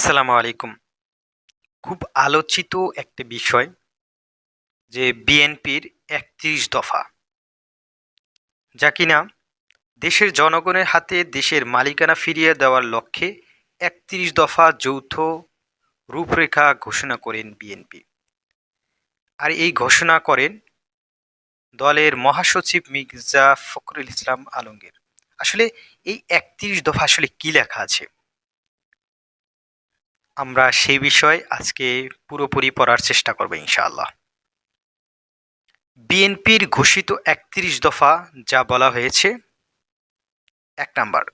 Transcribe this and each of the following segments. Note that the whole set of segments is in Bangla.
আসসালামু আলাইকুম। খুব আলোচিত একটি বিষয় যে বিএনপির একত্রিশ দফা। যা কিনা দেশের জনগণের হাতে দেশের মালিকানা ফিরিয়ে দেওয়ার লক্ষ্যে একত্রিশ দফা যৌথ রূপরেখা ঘোষণা করেন বিএনপি। আর এই ঘোষণা করেন দলের মহাসচিব মির্জা ফখরুল ইসলাম আলমগীর। আসলে এই একত্রিশ দফা আসলে কী লেখা আছে? আমরা সেই বিষয় আজকে পুরোপুরি পড়ার চেষ্টা করব ইনশাআল্লাহ। বিএনপির ঘোষিত একত্রিশ দফা যা বলা হয়েছে, এক নাম্বার,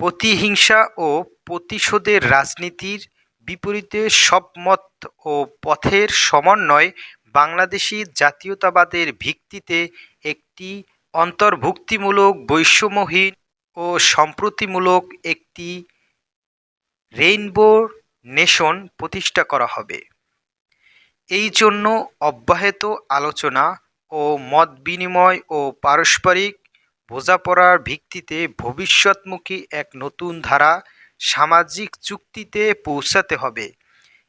প্রতিহিংসা ও প্রতিশোধের রাজনীতির বিপরীতে সব মত ও পথের সমন্বয় বাংলাদেশি জাতীয়তাবাদের ভিত্তিতে একটি অন্তর্ভুক্তিমূলক, বৈষম্যহীন ও সম্প্রতিমূলক একটি রেইনবো নেশন প্রতিষ্ঠা করা হবে। এই জন্য অব্যাহত আলোচনা ও মত বিনিময় ও পারস্পরিক বোঝাপড়ার ভিত্তিতে ভবিষ্যৎমুখী এক নতুন ধারা সামাজিক চুক্তিতে পৌঁছাতে হবে।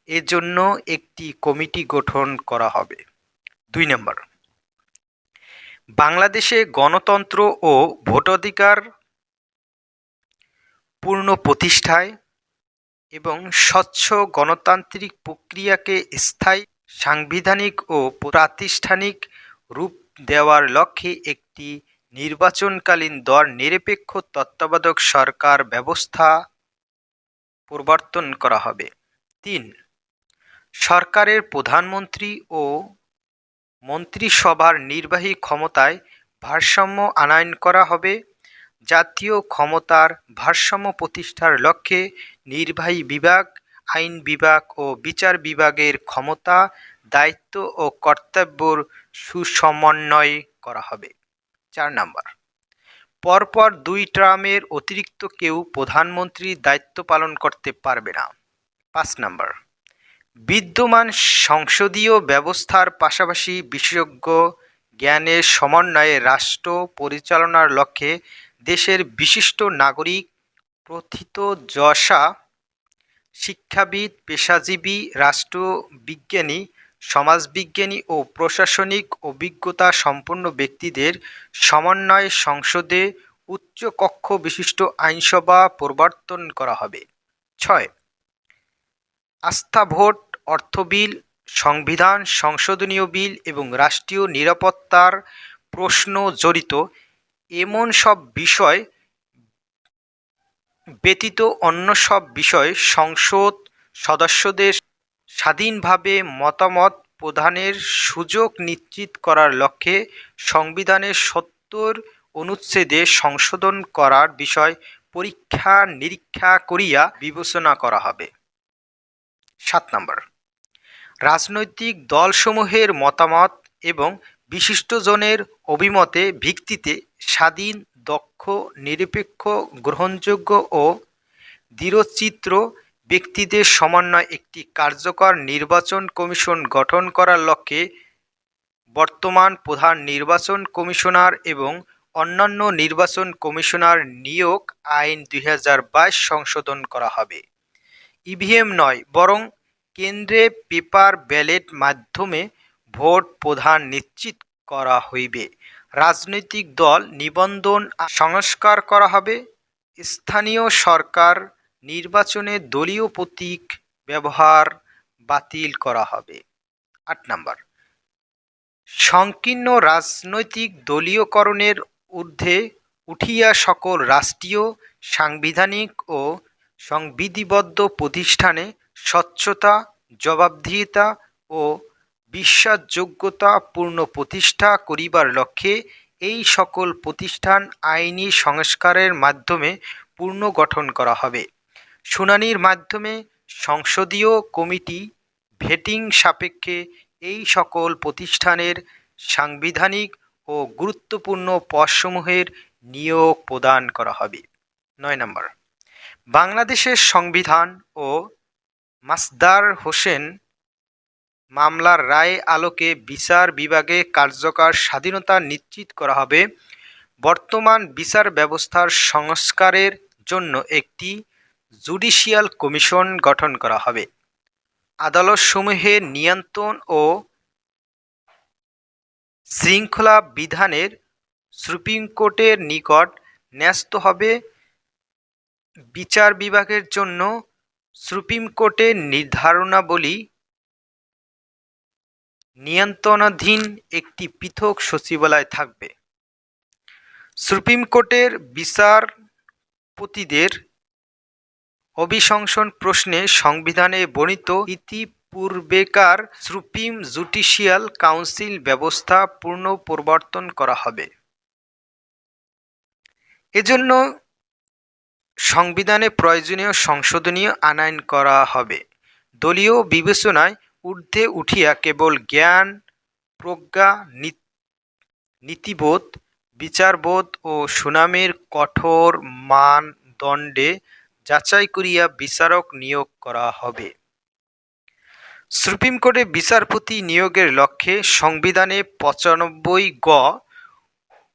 এজন্য একটি কমিটি গঠন করা হবে। দুই নম্বর, বাংলাদেশে গণতন্ত্র ও ভোটাধিকার পূর্ণ প্রতিষ্ঠায় এবং স্বচ্ছ গণতান্ত্রিক প্রক্রিয়াকে স্থায়ী, সাংবিধানিক ও প্রাতিষ্ঠানিক রূপ দেওয়ার লক্ষ্যে একটি নির্বাচনকালীন দল নিরপেক্ষ তত্ত্বাবধায়ক সরকার ব্যবস্থা প্রবর্তন করা হবে। তিন, সরকারের প্রধানমন্ত্রী ও মন্ত্রিসভার নির্বাহী ক্ষমতায় ভারসাম্য আনয়ন করা হবে। জাতীয় ক্ষমতার ভারসাম্য প্রতিষ্ঠার লক্ষ্যে নির্বাহী বিভাগ, আইন বিভাগ ও বিচার বিভাগের ক্ষমতা, দায়িত্ব ও কর্তব্যর সুসমন্বয় করা হবে। চার নাম্বার। পরপর দুই টার্মের অতিরিক্ত কেউ প্রধানমন্ত্রীর দায়িত্ব পালন করতে পারবে না। পাঁচ নাম্বার। বিদ্যমান সংসদীয় ব্যবস্থার পাশাপাশি বিশেষজ্ঞ জ্ঞানের সমন্বয়ে রাষ্ট্র পরিচালনার লক্ষ্যে দেশের বিশিষ্ট নাগরিক প্রথিতযশা শিক্ষাবিদ, পেশাজীবী, রাষ্ট্রবিজ্ঞানী, সমাজবিজ্ঞানী ও প্রশাসনিক অভিজ্ঞতা সম্পন্ন ব্যক্তিদের সমন্বয়ে সংসদে উচ্চকক্ষ বিশিষ্ট আইনসভা প্রবর্তন করা হবে। ছয়, আস্থা ভোট, অর্থ বিল, সংবিধান, সংশোধনীয় বিল এবং রাষ্ট্রীয় নিরাপত্তার প্রশ্ন জড়িত এমন সব বিষয় ব্যতীত অন্য সব বিষয়ে সংসদ সদস্যদের স্বাধীনভাবে মতামত প্রদানের সুযোগ নিশ্চিত করার লক্ষ্যে সংবিধানের সত্তর অনুচ্ছেদে সংশোধন করার বিষয় পরীক্ষা নিরীক্ষা করিয়া বিবেচনা করা হবে। সাত নম্বর। রাজনৈতিক দলসমূহের মতামত এবং বিশিষ্টজনের অভিমতে ভিত্তিতে স্বাধীন দক্ষ, নিরপেক্ষ, গ্রহণযোগ্য ও দৃঢ়চিত্র ব্যক্তিদের সমন্বয়ে একটি কার্যকর নির্বাচন কমিশন গঠন করার লক্ষ্যে বর্তমান প্রধান নির্বাচন কমিশনার এবং অন্যান্য নির্বাচন কমিশনার নিয়োগ আইন দুই হাজার বাইশ সংশোধন করা হবে। ইভিএম নয়, বরং কেন্দ্রে পেপার, ব্যালেট মাধ্যমে ভোট প্রধান নিশ্চিত করা হইবে। রাজনৈতিক দল নিবন্ধন সংস্কার করা হবে। স্থানীয় সরকার নির্বাচনে দলীয় প্রতীক ব্যবহার বাতিল করা হবে। আট নাম্বার। সংকীর্ণ রাজনৈতিক দলীয়করণের ঊর্ধ্বে উঠিয়া সকল রাষ্ট্রীয়, সাংবিধানিক ও সংবিধিবদ্ধ প্রতিষ্ঠানে স্বচ্ছতা, জবাবদিহিতা ও বিশ্বাসযোগ্যতা, পূর্ণ প্রতিষ্ঠা করিবার লক্ষ্যে এই সকল প্রতিষ্ঠান আইনি সংস্কারের মাধ্যমে পুনর্গঠন করা হবে। শুনানির মাধ্যমে সংসদীয় কমিটি ভেটিং সাপেক্ষে এই সকল প্রতিষ্ঠানের সাংবিধানিক ও গুরুত্বপূর্ণ পদসমূহের নিয়োগ প্রদান করা হবে। নয় নম্বর, বাংলাদেশের সংবিধান ও মাসদার হোসেন মামলার রায় আলোকে বিচার বিভাগে কার্যকর স্বাধীনতা নিশ্চিত করা হবে। বর্তমান বিচার ব্যবস্থার সংস্কারের জন্য একটি জুডিশিয়াল কমিশন গঠন করা হবে। আদালতসমূহের নিয়ন্ত্রণ ও শৃঙ্খলা বিধানের সুপ্রিম কোর্টের নিকট ন্যস্ত হবে। বিচার বিভাগের জন্য সুপ্রিম কোর্টের নির্ধারণাবলী নিয়ন্ত্রণাধীন একটি পৃথক সচিবালয় থাকবে। সুপ্রিম কোর্টের বিচারপতিদের অভিশংসন প্রশ্নে সংবিধানে বর্ণিত ইতিপূর্বেকার সুপ্রিম জুডিশিয়াল কাউন্সিল ব্যবস্থা পূর্ণ প্রবর্তন করা হবে। এজন্য সংবিধানে প্রয়োজনীয় সংশোধনীয় আনায়ন করা হবে। দলীয় বিবেচনায় ঊর্ধ্বে উঠিয়া কেবল জ্ঞান, প্রজ্ঞা নীতিবোধ, বিচারবোধ ও সুনামের কঠোর মানদণ্ডে যাচাই করিয়া বিচারক নিয়োগ করা হবে। সুপ্রিম কোর্টে বিচারপতি নিয়োগের লক্ষ্যে সংবিধানে পঁচানব্বই গ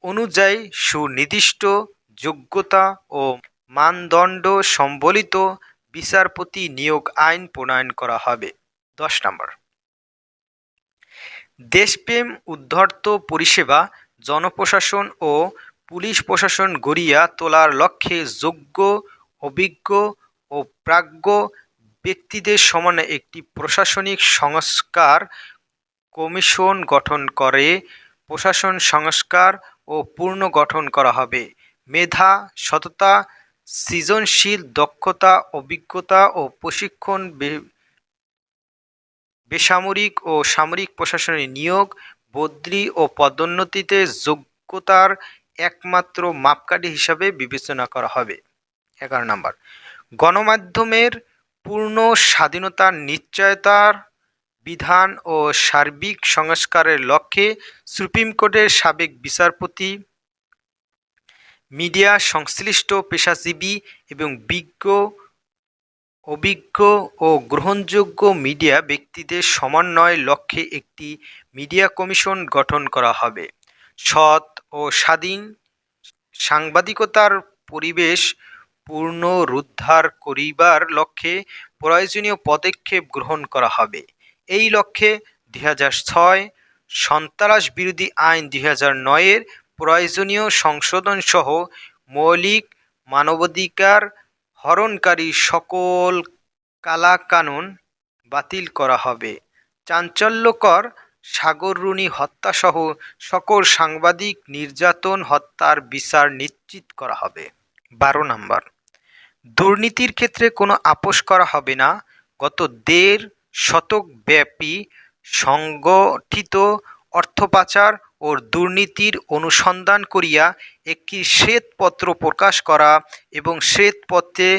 অনুযায়ী সুনির্দিষ্ট যোগ্যতা ও মানদণ্ড সম্বলিত বিচারপতি নিয়োগ আইন প্রণয়ন করা হবে। দশ নম্বর। দেশপ্রেম, উদ্ধর্ত পরিষেবা, জনপ্রশাসন ও পুলিশ প্রশাসন গড়িয়া তোলার লক্ষ্যে যোগ্য, অভিজ্ঞ ও প্রাজ্ঞ ব্যক্তিদের সমানে একটি প্রশাসনিক সংস্কার কমিশন গঠন করে। প্রশাসন সংস্কার ও পুনর্গঠন করা হবে। মেধা, সততা, সৃজনশীল দক্ষতা, অভিজ্ঞতা ও প্রশিক্ষণ বেসামরিক ও সামরিক প্রশাসনে নিয়োগ, বদলি ও পদোন্নতিতে যোগ্যতার একমাত্র মাপকাঠি হিসাবে বিবেচনা করা হবে। এগারো নম্বর। গণমাধ্যমের পূর্ণ স্বাধীনতার নিশ্চয়তার বিধান ও সার্বিক সংস্কারের লক্ষ্যে সুপ্রিম কোর্টের সাবেক বিচারপতি, মিডিয়া সংশ্লিষ্ট পেশাজীবী এবং বিজ্ঞ অভিজ্ঞ ও গ্রহণযোগ্য মিডিয়া ব্যক্তিদের সমন্বয় লক্ষ্যে একটি মিডিয়া কমিশন গঠন করা হবে। সৎ ও স্বাধীন সাংবাদিকতার পরিবেশ পুনরুদ্ধার করিবার লক্ষ্যে প্রয়োজনীয় পদক্ষেপ গ্রহণ করা হবে। এই লক্ষ্যে দুই হাজার ছয় সন্ত্রাস বিরোধী আইন দুই হাজার নয়ের প্রয়োজনীয় সংশোধনসহ মৌলিক মানবাধিকার হরণকারী সকল কালাকানুন বাতিল করা হবে। চাঞ্চল্যকর সাগররুনি হত্যাসহ সকল সাংবাদিক নির্যাতন হত্যার বিচার নিশ্চিত করা হবে। বারো নম্বর। দুর্নীতির ক্ষেত্রে কোনো আপোষ করা হবে না। গত দেড় শতক ব্যাপী সংগঠিত অর্থ পাচার ও দুর্নীতির অনুসন্ধান করিয়া একটি শ্বেতপত্র প্রকাশ করা এবং শ্বেতপত্রে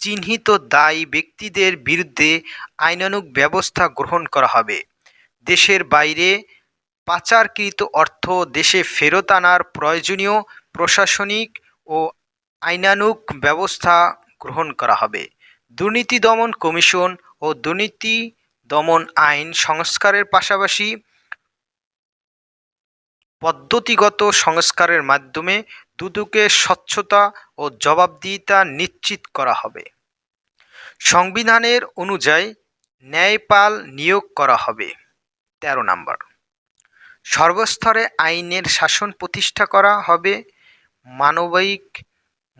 চিহ্নিত দায়ী ব্যক্তিদের বিরুদ্ধে আইনানুগ ব্যবস্থা গ্রহণ করা হবে। দেশের বাইরে পাচারকৃত অর্থ দেশে ফেরত আনার প্রয়োজনীয় প্রশাসনিক ও আইনানুগ ব্যবস্থা গ্রহণ করা হবে। দুর্নীতি দমন কমিশন ও দুর্নীতি দমন আইন সংস্কারের পাশাপাশি পদ্ধতিগত সংস্কারের মাধ্যমে দুদকের স্বচ্ছতা ও জবাবদিহিতা নিশ্চিত করা হবে। সংবিধানের অনুযায়ী ন্যায়পাল নিয়োগ করা হবে। তেরো নম্বর। সর্বস্তরে আইনের শাসন প্রতিষ্ঠা করা হবে। মানবিক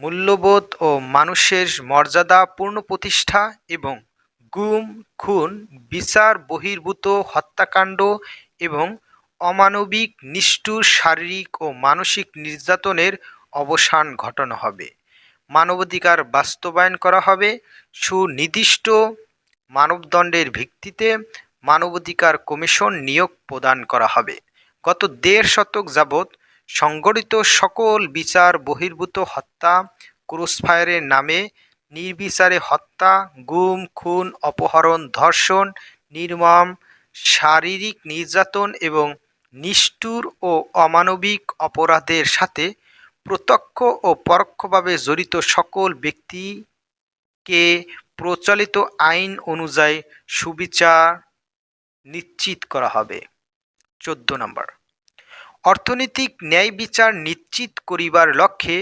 মূল্যবোধ ও মানুষের মর্যাদা পূর্ণ প্রতিষ্ঠা এবং গুম, খুন, বিচার, বহির্ভূত হত্যাকাণ্ড এবং অমানবিক, নিষ্ঠুর শারীরিক ও মানসিক নির্যাতনের অবসান ঘটানো হবে। মানবাধিকার বাস্তবায়ন করা হবে। সুনির্দিষ্ট মানবদণ্ডের ভিত্তিতে মানবাধিকার কমিশন নিয়োগ প্রদান করা হবে। গত দেড় শতক যাবৎ সংগঠিত সকল বিচার বহির্ভূত হত্যা ক্রসফায়ারের নামে নির্বিচারে হত্যা, গুম, খুন, অপহরণ, ধর্ষণ, নির্মম, শারীরিক নির্যাতন এবং নিষ্ঠুর ও অমানবিক অপরাধের সাথে প্রত্যক্ষ ও পরোক্ষভাবে জড়িত সকল ব্যক্তিকে প্রচলিত আইন অনুযায়ী সুবিচার নিশ্চিত করা হবে। চোদ্দ নম্বর। অর্থনৈতিক ন্যায় বিচার নিশ্চিত করিবার লক্ষ্যে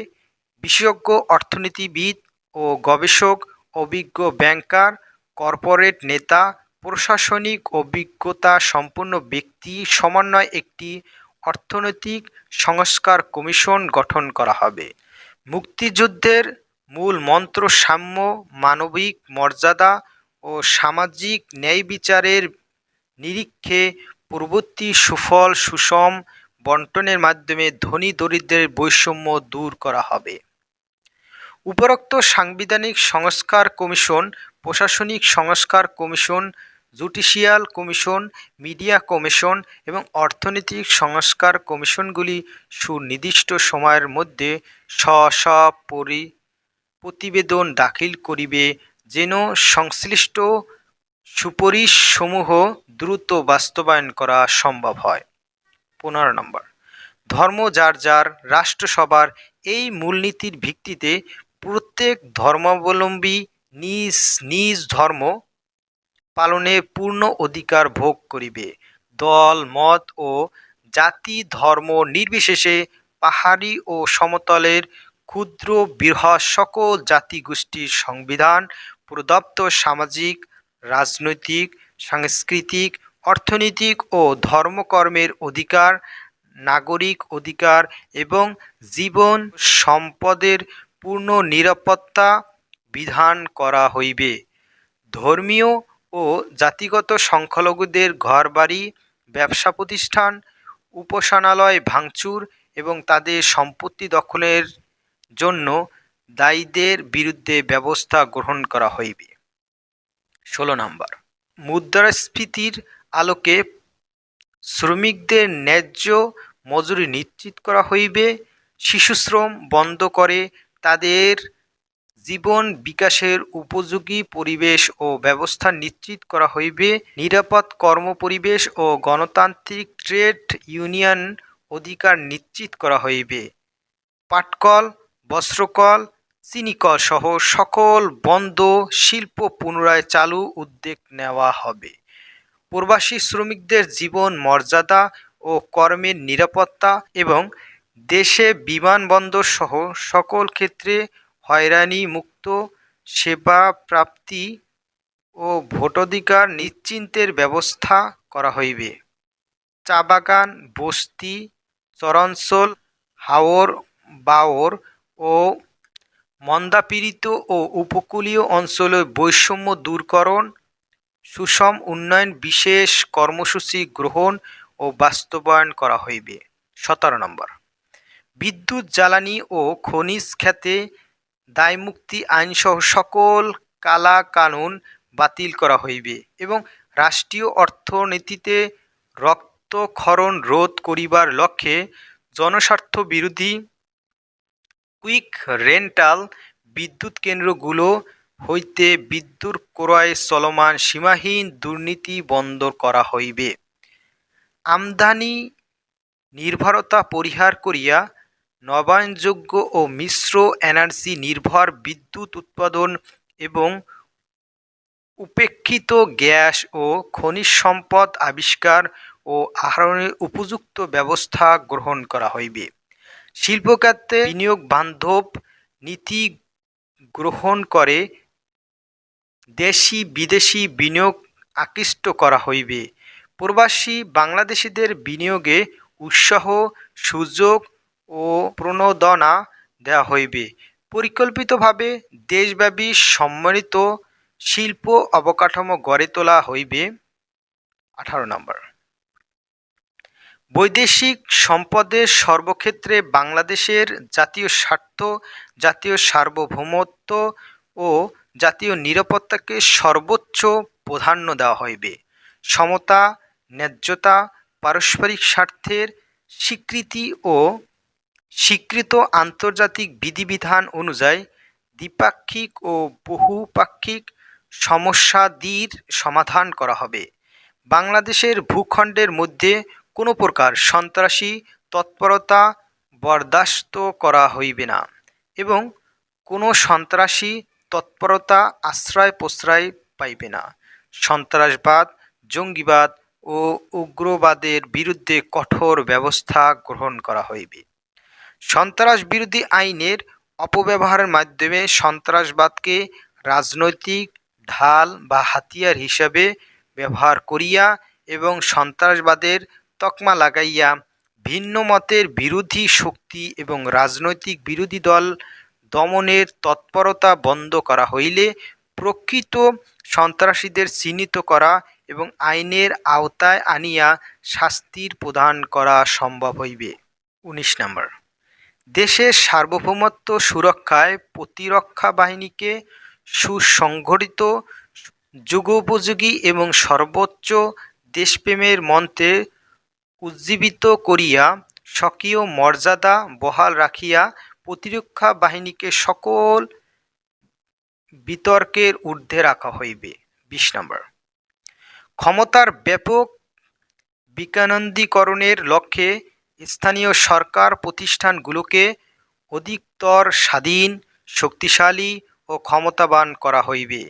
বিশেষজ্ঞ অর্থনীতিবিদ ও গবেষক, অভিজ্ঞ ব্যাংকার, কর্পোরেট নেতা প্রশাসনিক অভিজ্ঞতা সম্পন্ন ব্যক্তি সমন্বয়ে একটি অর্থনৈতিক সংস্কার কমিশন গঠন করা হবে। মুক্তিযুদ্ধের মূল মন্ত্র সাম্য, মানবিক মর্যাদা ও সামাজিক ন্যায় বিচারের নিরীক্ষে পূর্ববর্তী সুফল, সুষম বন্টনের মাধ্যমে ধনী দরিদ্রের বৈষম্য দূর করা হবে। উপরোক্ত সাংবিধানিক সংস্কার কমিশন, প্রশাসনিক সংস্কার commission judicial commission, media commission এবং অর্থনৈতিক সংস্কার কমিশনগুলি সুনির্দিষ্ট সময়ের মধ্যে স্ব স্ব পরি প্রতিবেদন দাখিল করিবে যেন সংশ্লিষ্ট সুপারিশসমূহ দ্রুত বাস্তবায়ন করা সম্ভব হয়। পনেরো নম্বর, ধর্ম যার যার রাষ্ট্রসভার এই মূলনীতির ভিত্তিতে প্রত্যেক ধর্মাবলম্বী নিজ নিজ ধর্ম পালনে পূর্ণ অধিকার ভোগ করিবে। দল, মত ও জাতি, ধর্ম নির্বিশেষে পাহাড়ি ও সমতলের ক্ষুদ্র বৃহৎ সকল জাতিগোষ্ঠীর সংবিধান প্রদত্ত সামাজিক, রাজনৈতিক, সাংস্কৃতিক, অর্থনৈতিক ও ধর্মকর্মের অধিকার, নাগরিক অধিকার এবং জীবন সম্পদের পূর্ণ নিরাপত্তা বিধান করা হইবে। ধর্মীয় ও জাতিগত সংখ্যালঘুদের ঘরবাড়ি, ব্যবসা প্রতিষ্ঠান, উপাসনালয় ভাঙচুর এবং তাদের সম্পত্তি দখলের জন্য দায়ীদের বিরুদ্ধে ব্যবস্থা গ্রহণ করা হইবে। ষোলো নম্বর। মুদ্রাস্ফীতির আলোকে শ্রমিকদের ন্যায্য মজুরি নিশ্চিত করা হইবে শিশুশ্রম বন্ধ করে তাদের জীবন বিকাশের উপযোগী পরিবেশ ও ব্যবস্থা নিশ্চিত করা হইবে। নিরাপদ কর্মপরিবেশ ও গণতান্ত্রিক ট্রেড ইউনিয়ন অধিকার নিশ্চিত করা হইবে। পাটকল, বস্ত্রকল, চিনিকল সহ সকল বন্ধ শিল্প পুনরায় চালু উদ্যোগ নেওয়া হবে। প্রবাসী শ্রমিকদের জীবন মর্যাদা ও কর্মের নিরাপত্তা এবং দেশে বিমানবন্দর সহ সকল ক্ষেত্রে হয়রানি মুক্ত সেবা প্রাপ্তি ও ভোটাধিকার নিশ্চিন্তের ব্যবস্থা করা হইবে। চা বাগান বস্তি, চরাঞ্চল, হাওর, বাওর ও মন্দাপীড়িত ও উপকূলীয় অঞ্চলে বৈষম্য দূরকরণ, সুষম উন্নয়ন বিশেষ কর্মসূচি গ্রহণ ও বাস্তবায়ন করা হইবে। সতেরো নম্বর। বিদ্যুৎ, জ্বালানি ও খনিজ খাতে দায়মুক্তি আইনসহ সকল কালা কানুন বাতিল করা হইবে এবং রাষ্ট্রীয় অর্থনীতিতে রক্তক্ষরণ রোধ করিবার লক্ষ্যে জনস্বার্থ বিরোধী কুইক রেন্টাল বিদ্যুৎ কেন্দ্রগুলো হইতে বিদ্যুৎ ক্রয় চলমান সীমাহীন দুর্নীতি বন্ধ করা হইবে। আমদানি নির্ভরতা পরিহার করিয়া নবায়নযোগ্য ও মিশ্র এনার্জি নির্ভর বিদ্যুৎ উৎপাদন এবং উপেক্ষিত গ্যাস ও খনিজ সম্পদ আবিষ্কার ও আহরণের উপযুক্ত ব্যবস্থা গ্রহণ করা হইবে। শিল্প খাতে বিনিয়োগ বান্ধব নীতি গ্রহণ করে দেশি বিদেশি বিনিয়োগ আকৃষ্ট করা হইবে। প্রবাসী বাংলাদেশিদের বিনিয়োগে উৎসাহ, সুযোগ ও প্রণোদনা দেওয়া হইবে। পরিকল্পিতভাবে দেশব্যাপী সম্মানিত শিল্প অবকাঠামো গড়ে তোলা হইবে। আঠারো নম্বর। বৈদেশিক সম্পদের সর্বক্ষেত্রে বাংলাদেশের জাতীয় স্বার্থ, জাতীয় সার্বভৌমত্ব ও জাতীয় নিরাপত্তাকে সর্বোচ্চ প্রাধান্য দেওয়া হইবে। সমতা, ন্যায্যতা, পারস্পরিক স্বার্থের স্বীকৃতি ও স্বীকৃত আন্তর্জাতিক বিধিবিধান অনুযায়ী দ্বিপাক্ষিক ও বহুপাক্ষিক সমস্যাদির সমাধান করা হবে। বাংলাদেশের ভূখণ্ডের মধ্যে কোনো প্রকার সন্ত্রাসী তৎপরতা বরদাস্ত করা হইবে না এবং কোনো সন্ত্রাসী তৎপরতা আশ্রয় প্রশ্রয় পাইবে না। সন্ত্রাসবাদ, জঙ্গিবাদ ও উগ্রবাদের বিরুদ্ধে কঠোর ব্যবস্থা গ্রহণ করা হইবে। সন্ত্রাস বিরোধী আইনের অপব্যবহারের মাধ্যমে সন্ত্রাসবাদকে রাজনৈতিক ঢাল বা হাতিয়ার হিসাবে ব্যবহার করিয়া এবং সন্ত্রাসবাদের তকমা লাগাইয়া ভিন্ন মতের বিরোধী শক্তি এবং রাজনৈতিক বিরোধী দল দমনের তৎপরতা বন্ধ করা হইলে প্রকৃত সন্ত্রাসীদের চিহ্নিত করা এবং আইনের আওতায় আনিয়া শাস্তির প্রদান করা সম্ভব হইবে। উনিশ নম্বর। দেশের সার্বভৌমত্ব সুরক্ষায় প্রতিরক্ষা বাহিনীকে সুসংগঠিত যুগোপযোগী এবং সর্বোচ্চ দেশপ্রেমের মন্ত্রে উজ্জীবিত করিয়া স্বকীয় মর্যাদা বহাল রাখিয়া প্রতিরক্ষা বাহিনীকে সকল বিতর্কের ঊর্ধ্বে রাখা হইবে। বিশ নম্বর। ক্ষমতার ব্যাপক বিকেন্দ্রীকরণের লক্ষ্যে স্থানীয় সরকার প্রতিষ্ঠানগুলোকে অধিকতর স্বাধীন, শক্তিশালী ও ক্ষমতাবান করা হইবে।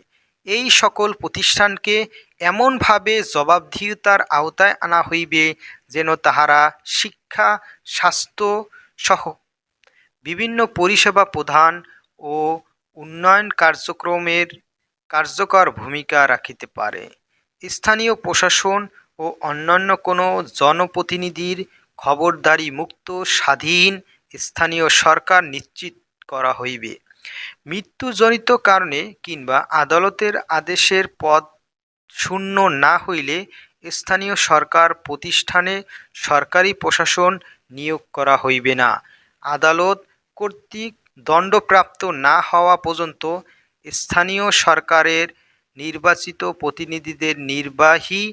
এই সকল প্রতিষ্ঠানকে এমনভাবে জবাবদিহিতার আওতায় আনা হইবে যেন তাহারা শিক্ষা, স্বাস্থ্য সহ বিভিন্ন পরিষেবা প্রদান ও উন্নয়ন কার্যক্রমের কার্যকর ভূমিকা রাখিতে পারে। স্থানীয় প্রশাসন ও অন্যান্য কোনো জনপ্রতিনিধির খবরদারি মুক্ত, স্বাধীন, স্থানীয় সরকার নিশ্চিত করা হইবে। মৃত্যুজনিত কারণে কিংবা আদালতের আদেশের পদ শূন্য না হইলে স্থানীয় সরকার প্রতিষ্ঠানে সরকারি প্রশাসন নিয়োগ করা হইবে না। আদালত কর্তৃক দণ্ডপ্রাপ্ত না হওয়া পর্যন্ত স্থানীয় সরকারের নির্বাচিত প্রতিনিধিদের নির্বাহী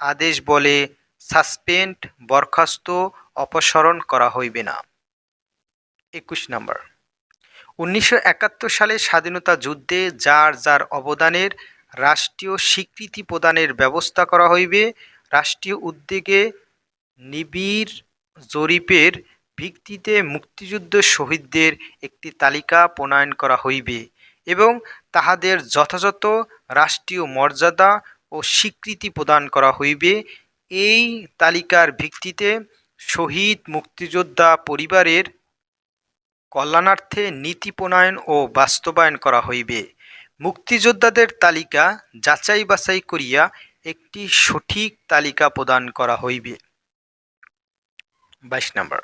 আদেশ বলে সাসপেন্ড, বরখাস্ত, অপসারণ করা হইবে না। একুশ নম্বর। উনিশশো একাত্তর সালে স্বাধীনতা যুদ্ধে যার যার অবদানের রাষ্ট্রীয় স্বীকৃতি প্রদানের ব্যবস্থা করা হইবে, রাষ্ট্রীয় উদ্যোগে নিবিড় জরিপের ভিত্তিতে মুক্তিযুদ্ধ শহীদদের একটি তালিকা প্রণয়ন করা হইবে এবং তাহাদের যথাযথ রাষ্ট্রীয় মর্যাদা ও স্বীকৃতি প্রদান করা হইবে এই তালিকার ভিত্তিতে শহীদ মুক্তিযোদ্ধা পরিবারের কল্যাণার্থে নীতি প্রণয়ন ও বাস্তবায়ন করা হইবে। মুক্তিযোদ্ধাদের তালিকা যাচাই বাছাই করিয়া একটি সঠিক তালিকা প্রদান করা হইবে। বাইশ নম্বর।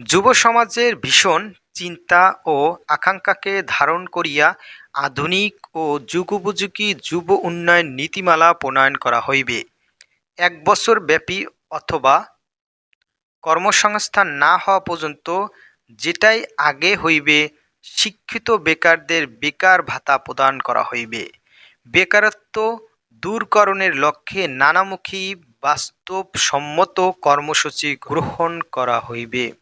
যুব সমাজের ভীষণ চিন্তা ও আকাঙ্ক্ষাকে ধারণ করিয়া আধুনিক ও যুগোপযোগী যুব উন্নয়ন নীতিমালা প্রণয়ন করা হইবে। এক বছর ব্যাপী অথবা কর্মসংস্থান না হওয়া পর্যন্ত যেটাই আগে হইবে, শিক্ষিত বেকারদের বেকার ভাতা প্রদান করা হইবে। বেকারত্ব দূরকরণের লক্ষ্যে নানামুখী বাস্তবসম্মত কর্মসূচি গ্রহণ করা হইবে।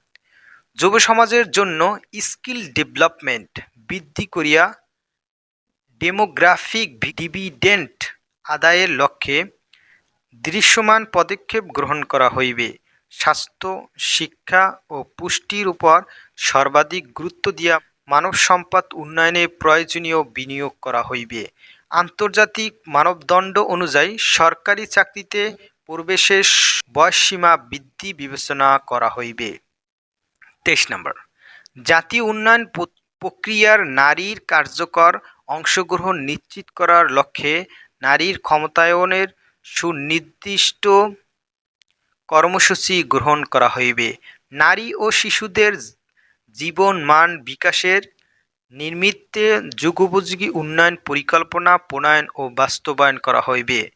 যুব সমাজের জন্য স্কিল ডেভেলপমেন্ট বৃদ্ধি করিয়া ডেমোগ্রাফিক ডিভিডেন্ট আদায়ের লক্ষ্যে দৃশ্যমান পদক্ষেপ গ্রহণ করা হইবে। স্বাস্থ্য, শিক্ষা ও পুষ্টির উপর সর্বাধিক গুরুত্ব দিয়া মানব সম্পদ উন্নয়নে প্রয়োজনীয় বিনিয়োগ করা হইবে। আন্তর্জাতিক মানবদণ্ড অনুযায়ী সরকারি চাকরিতে প্রবেশের বয়সসীমা বৃদ্ধি বিবেচনা করা হইবে। তেইশ নম্বর, জাতীয় উন্নয়ন প্রক্রিয়ার নারীর কার্যকর অংশগ্রহণ নিশ্চিত করার লক্ষ্যে নারীর ক্ষমতায়নের সুনির্দিষ্ট কর্মসূচি গ্রহণ করা হইবে। নারী ও শিশুদের জীবন মান বিকাশের নিমিত্তে যুগোপযোগী উন্নয়ন পরিকল্পনা, প্রণয়ন ও বাস্তবায়ন করা হইবে।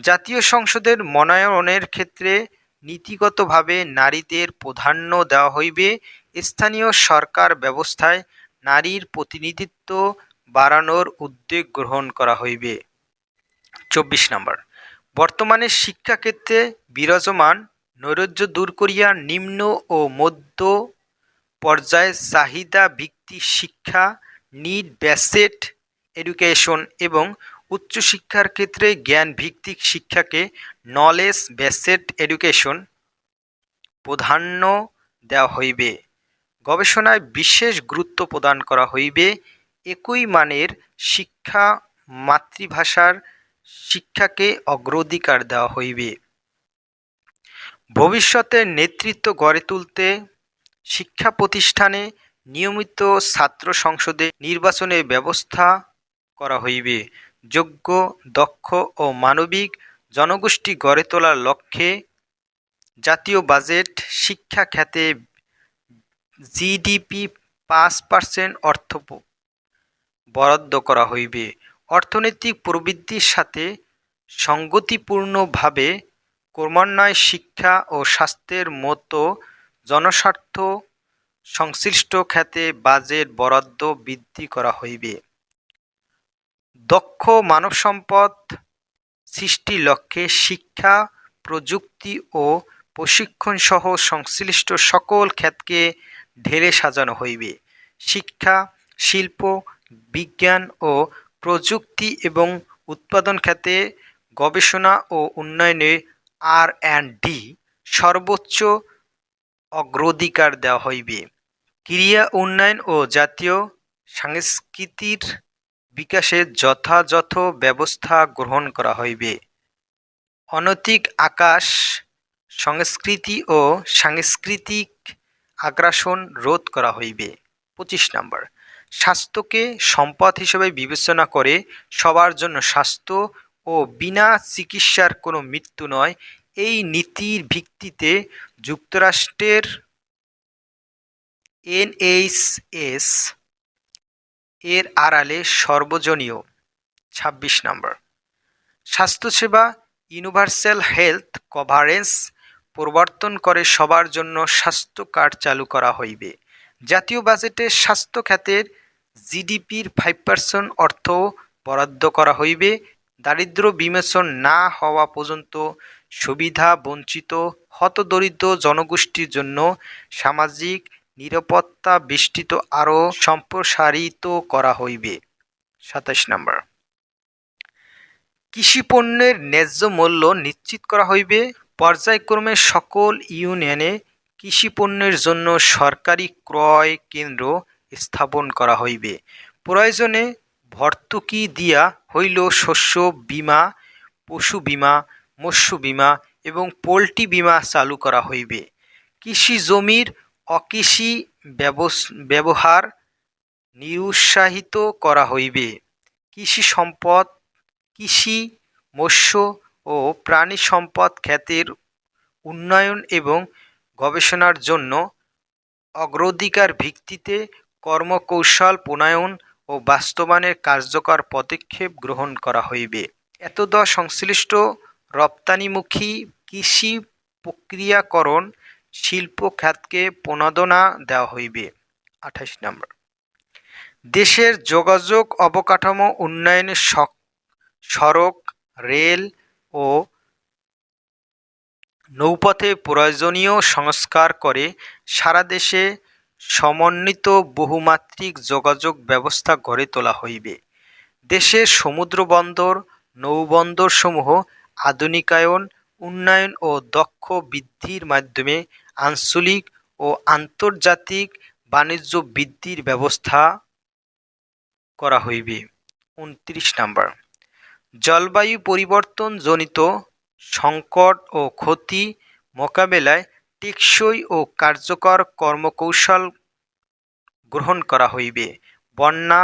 জাতীয় সংসদের মনোনয়নের ক্ষেত্রে নীতিগতভাবে নারীদের প্রাধান্য দেওয়া হইবে। স্থানীয় সরকার ব্যবস্থায় নারীর প্রতিনিধিত্ব বাড়ানোর উদ্যোগ গ্রহণ করা হইবে। চব্বিশ নম্বর। বর্তমানে শিক্ষাক্ষেত্রে বিরাজমান, নৈরাজ্য দূর করিয়া নিম্ন ও মধ্য পর্যায়ে চাহিদা ভিত্তিক শিক্ষা নিড বেসড এডুকেশন এবং উচ্চশিক্ষার ক্ষেত্রে জ্ঞান ভিত্তিক শিক্ষাকে নলেজ বেসড এডুকেশন প্রাধান্য দেওয়া হইবে। গবেষণায় বিশেষ গুরুত্ব প্রদান করা হইবে। একই মানের শিক্ষা মাতৃভাষার শিক্ষাকে অগ্রাধিকার দেওয়া হইবে। ভবিষ্যতের নেতৃত্ব গড়ে তুলতে শিক্ষা প্রতিষ্ঠানে নিয়মিত ছাত্র সংসদে নির্বাচনের ব্যবস্থা করা হইবে। যোগ্য, দক্ষ ও মানবিক জনগোষ্ঠী গড়ে তোলার লক্ষ্যে জাতীয় বাজেট শিক্ষা খাতে জিডিপি পাঁচ পার্সেন্ট অর্থ বরাদ্দ করা হইবে। অর্থনৈতিক প্রবৃদ্ধির সাথে সঙ্গতিপূর্ণভাবে ক্রমান্বয়ে শিক্ষা ও স্বাস্থ্যের মতো জনস্বার্থ সংশ্লিষ্ট খাতে বাজেট বরাদ্দ বৃদ্ধি করা হইবে। দক্ষ মানবসম্পদ সৃষ্টির লক্ষ্যে শিক্ষা, প্রযুক্তি ও প্রশিক্ষণ সহ সংশ্লিষ্ট সকল খাতকে ঢেলে সাজানো হইবে। শিক্ষা, শিল্প, বিজ্ঞান ও প্রযুক্তি এবং উৎপাদন খাতে গবেষণা ও উন্নয়নে আর অ্যান্ড ডি সর্বোচ্চ অগ্রাধিকার দেওয়া হইবে। ক্রিয়া উন্নয়ন ও জাতীয় সংস্কৃতির বিকাশে যথাযথ ব্যবস্থা গ্রহণ করা হইবে। অনৈতিক আকাশ, সংস্কৃতি ও সাংস্কৃতিক আগ্রাসন রোধ করা হইবে। পঁচিশ নম্বর স্বাস্থ্যকে সম্পদ হিসেবে বিবেচনা করে সবার জন্য স্বাস্থ্য ও বিনা চিকিৎসার কোনো মৃত্যু নয়। এই নীতির ভিত্তিতে যুক্তরাষ্ট্রের এনএইচএস এর আড়ালে সর্বজনীয় ছাব্বিশ নম্বর। স্বাস্থ্যসেবা ইউনিভার্সাল হেলথ কভারেজ প্রবর্তন করে সবার জন্য স্বাস্থ্য কার্ড চালু করা হইবে। জাতীয় বাজেটে স্বাস্থ্য খাতের জিডিপির ফাইভ পার্সেন্ট অর্থ বরাদ্দ করা হইবে। দারিদ্র বিমোচন না হওয়া পর্যন্ত সুবিধা বঞ্চিত হতদরিদ্র জনগোষ্ঠীর জন্য সামাজিক নিরাপত্তা বেষ্টিত আরও সম্প্রসারিত করা হইবে। সাতাশ নম্বর। কৃষি পণ্যের ন্যায্য মূল্য নিশ্চিত করা হইবে। পর্যায়ক্রমে সকল ইউনিয়নে কৃষি পণ্যের জন্য সরকারি ক্রয় কেন্দ্র স্থাপন করা হইবে। প্রয়োজনে ভর্তুকি দিয়া হইল শস্য বীমা, পশু বিমা, মৎস্য বীমা এবং পোল্ট্রি বীমা চালু করা হইবে। কৃষি জমির অকৃষি ব্যবহার নিরুৎসাহিত করা হইবে। কৃষি সম্পদ, কৃষি, মৎস্য ও প্রাণী সম্পদ খাতের উন্নয়ন এবং গবেষণার জন্য অগ্রাধিকার ভিত্তিতে কর্মকৌশল, প্রণয়ন ও বাস্তবায়নের কার্যকর পদক্ষেপ গ্রহণ করা হইবে। এতদ সংশ্লিষ্ট রপ্তানিমুখী কৃষি প্রক্রিয়াকরণ শিল্প খাতকে প্রণোদনা দেওয়া হইবে। আঠাশ নম্বর। দেশের যোগাযোগ অবকাঠামো উন্নয়নে সড়ক, রেল ও নৌপথে প্রয়োজনীয় সংস্কার করে সারা দেশে সমন্বিত বহুমাত্রিক যোগাযোগ ব্যবস্থা গড়ে তোলা হইবে। দেশের সমুদ্রবন্দর নৌবন্দরসমূহ, আধুনিকায়ন, উন্নয়ন ও দক্ষ বৃদ্ধির মাধ্যমে আঞ্চলিক ও আন্তর্জাতিক বাণিজ্য বৃদ্ধির ব্যবস্থা করা হইবে। উনত্রিশ নাম্বার। জলবায়ু পরিবর্তন জনিত সংকট ও ক্ষতি মোকাবেলায় টেকসই ও কার্যকর কর্মকৌশল গ্রহণ করা হইবে। বন্যা,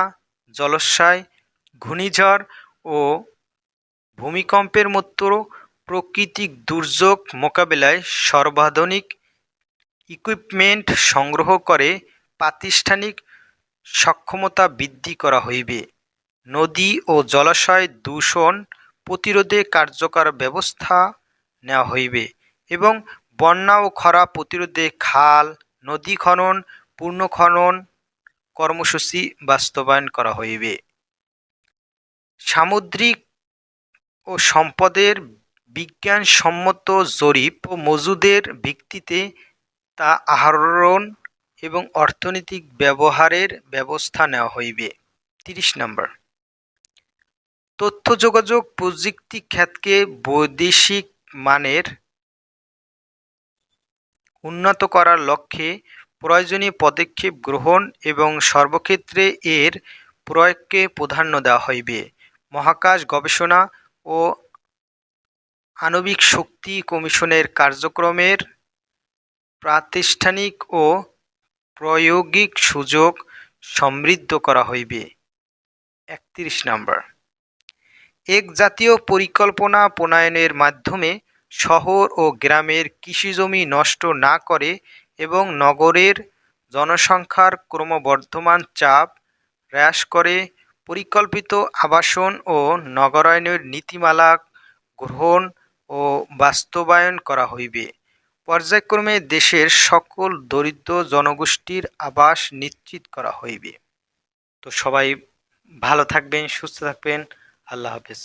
জলোচ্ছ্বাস, ঘূর্ণিঝড় ও ভূমিকম্পের মতো প্রাকৃতিক দুর্যোগ মোকাবেলায় সর্বাধুনিক ইকুইপমেন্ট সংগ্রহ করে প্রাতিষ্ঠানিক সক্ষমতা বৃদ্ধি করা হইবে। নদী ও জলাশয় দূষণ প্রতিরোধে কার্যকর ব্যবস্থা নেওয়া হইবে এবং বন্যা ও খরা প্রতিরোধে খাল, নদী খনন পুনর্খনন কর্মসূচি বাস্তবায়ন করা হইবে। সামুদ্রিক ও সম্পদের বিজ্ঞানসম্মত জরিপ ও মজুদের ভিত্তিতে তা আহরণ এবং অর্থনৈতিক ব্যবহারের ব্যবস্থা নেওয়া হইবে। তিরিশ নম্বর। তথ্য যোগাযোগ প্রযুক্তি খ্যাতকে বৈদেশিক মানের উন্নত করার লক্ষ্যে প্রয়োজনীয় পদক্ষেপ গ্রহণ এবং সর্বক্ষেত্রে এর প্রয়োগকে প্রাধান্য দেওয়া হইবে। মহাকাশ গবেষণা ও আণবিক শক্তি কমিশনের কার্যক্রমের প্রাতিষ্ঠানিক ও প্রায়োগিক সুযোগ সমৃদ্ধ করা হইবে। একত্রিশ নম্বর। এক জাতীয় পরিকল্পনা প্রণয়নের মাধ্যমে শহর ও গ্রামের কৃষিজমি নষ্ট না করে এবং নগরের জনসংখ্যার ক্রমবর্ধমান চাপ হ্রাস করে, পরিকল্পিত আবাসন ও নগরায়নের নীতিমালা গ্রহণ ও বাস্তবায়ন করা হইবে। পর্যায়ক্রমে দেশের সকল দরিদ্র জনগোষ্ঠীর আবাস নিশ্চিত করা হইবে। তো সবাই ভালো থাকবেন, সুস্থ থাকবেন। আল্লাহ হাফেজ।